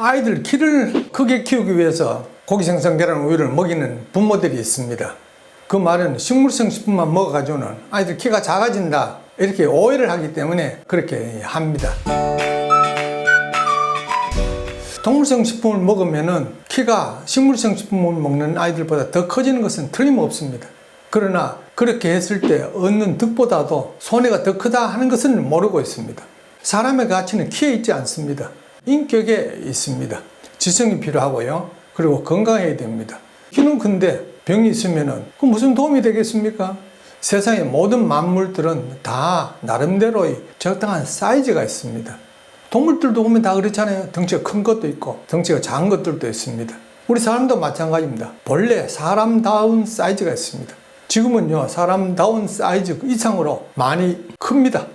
아이들 키를 크게 키우기 위해서 고기 생선 계란 우유를 먹이는 부모들이 있습니다. 그 말은 식물성 식품만 먹어가지고는 아이들 키가 작아진다 이렇게 오해를 하기 때문에 그렇게 합니다. 동물성 식품을 먹으면은 키가 식물성 식품을 먹는 아이들보다 더 커지는 것은 틀림없습니다. 그러나 그렇게 했을 때 얻는 득보다도 손해가 더 크다 하는 것은 모르고 있습니다. 사람의 가치는 키에 있지 않습니다. 인격에 있습니다. 지성이 필요하고요. 그리고 건강해야 됩니다. 키는 큰데 병이 있으면은 그 무슨 도움이 되겠습니까? 세상의 모든 만물들은 다 나름대로의 적당한 사이즈가 있습니다. 동물들도 보면 다 그렇잖아요. 덩치가 큰 것도 있고 덩치가 작은 것들도 있습니다. 우리 사람도 마찬가지입니다. 본래 사람다운 사이즈가 있습니다. 지금은요, 사람다운 사이즈 이상으로 많이 큽니다.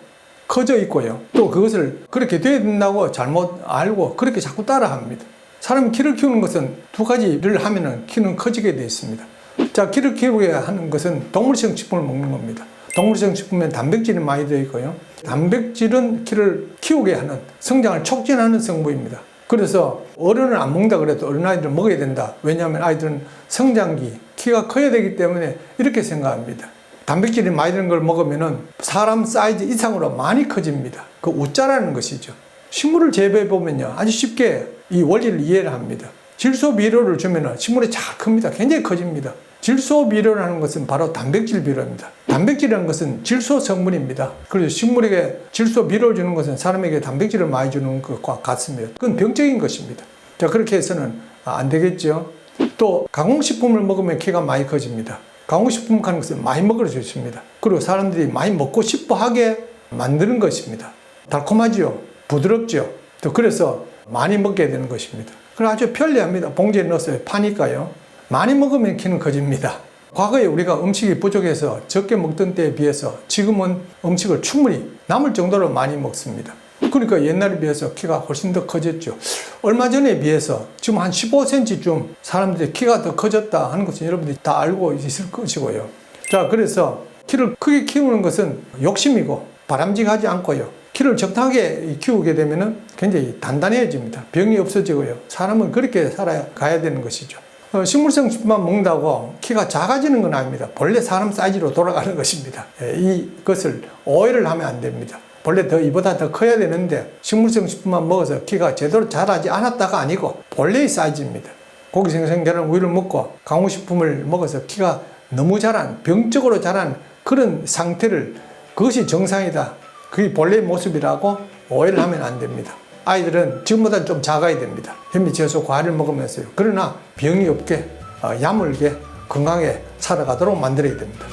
커져 있고요. 또 그것을 그렇게 돼야 된다고 잘못 알고 그렇게 자꾸 따라 합니다. 사람 키를 키우는 것은 두 가지를 하면은 키는 커지게 되어 있습니다. 자, 키를 키우게 하는 것은 동물성 식품을 먹는 겁니다. 동물성 식품엔 단백질이 많이 들어 있고요. 단백질은 키를 키우게 하는 성장을 촉진하는 성분입니다. 그래서 어른은 안 먹는다 그래도 어린아이들 은 먹어야 된다. 왜냐하면 아이들은 성장기, 키가 커야 되기 때문에 이렇게 생각합니다. 단백질이 많이 드는 걸 먹으면은 사람 사이즈 이상으로 많이 커집니다. 그 우자라는 것이죠. 식물을 재배해 보면요. 아주 쉽게 이 원리를 이해를 합니다. 질소 비료를 주면은 식물이 잘 큽니다. 굉장히 커집니다. 질소 비료라는 것은 바로 단백질 비료입니다. 단백질이라는 것은 질소 성분입니다. 그래서 식물에게 질소 비료를 주는 것은 사람에게 단백질을 많이 주는 것과 같습니다. 그건 병적인 것입니다. 자, 그렇게 해서는 안 되겠죠. 또 가공식품을 먹으면 키가 많이 커집니다. 가공식품 하는 것은 많이 먹을 수 있습니다. 그리고 사람들이 많이 먹고 싶어 하게 만드는 것입니다. 달콤하지요. 부드럽죠. 또 그래서 많이 먹게 되는 것입니다. 그래 아주 편리합니다. 봉지에 넣어서 파니까요. 많이 먹으면 키는 커집니다. 과거에 우리가 음식이 부족해서 적게 먹던 때에 비해서 지금은 음식을 충분히 남을 정도로 많이 먹습니다. 그러니까 옛날에 비해서 키가 훨씬 더 커졌죠. 얼마 전에 비해서 지금 한 15cm쯤 사람들이 키가 더 커졌다 하는 것은 여러분들이 다 알고 있을 것이고요. 자, 그래서 키를 크게 키우는 것은 욕심이고 바람직하지 않고요. 키를 적당하게 키우게 되면은 굉장히 단단해집니다. 병이 없어지고요. 사람은 그렇게 살아가야 되는 것이죠. 어, 식물성 식품만 먹는다고 키가 작아지는 건 아닙니다. 본래 사람 사이즈로 돌아가는 것입니다. 예, 이것을 오해를 하면 안 됩니다. 본래 더 이보다 더 커야 되는데 식물성 식품만 먹어서 키가 제대로 자라지 않았다가 아니고 본래의 사이즈입니다. 고기 생선 계란 우유를 먹고 강호식품을 먹어서 키가 너무 자란 병적으로 자란 그런 상태를 그것이 정상이다. 그게 본래의 모습이라고 오해를 하면 안 됩니다. 아이들은 지금보다 좀 작아야 됩니다. 현미 채소 과일을 먹으면서요. 그러나 병이 없게 어, 야물게 건강에 살아가도록 만들어야 됩니다.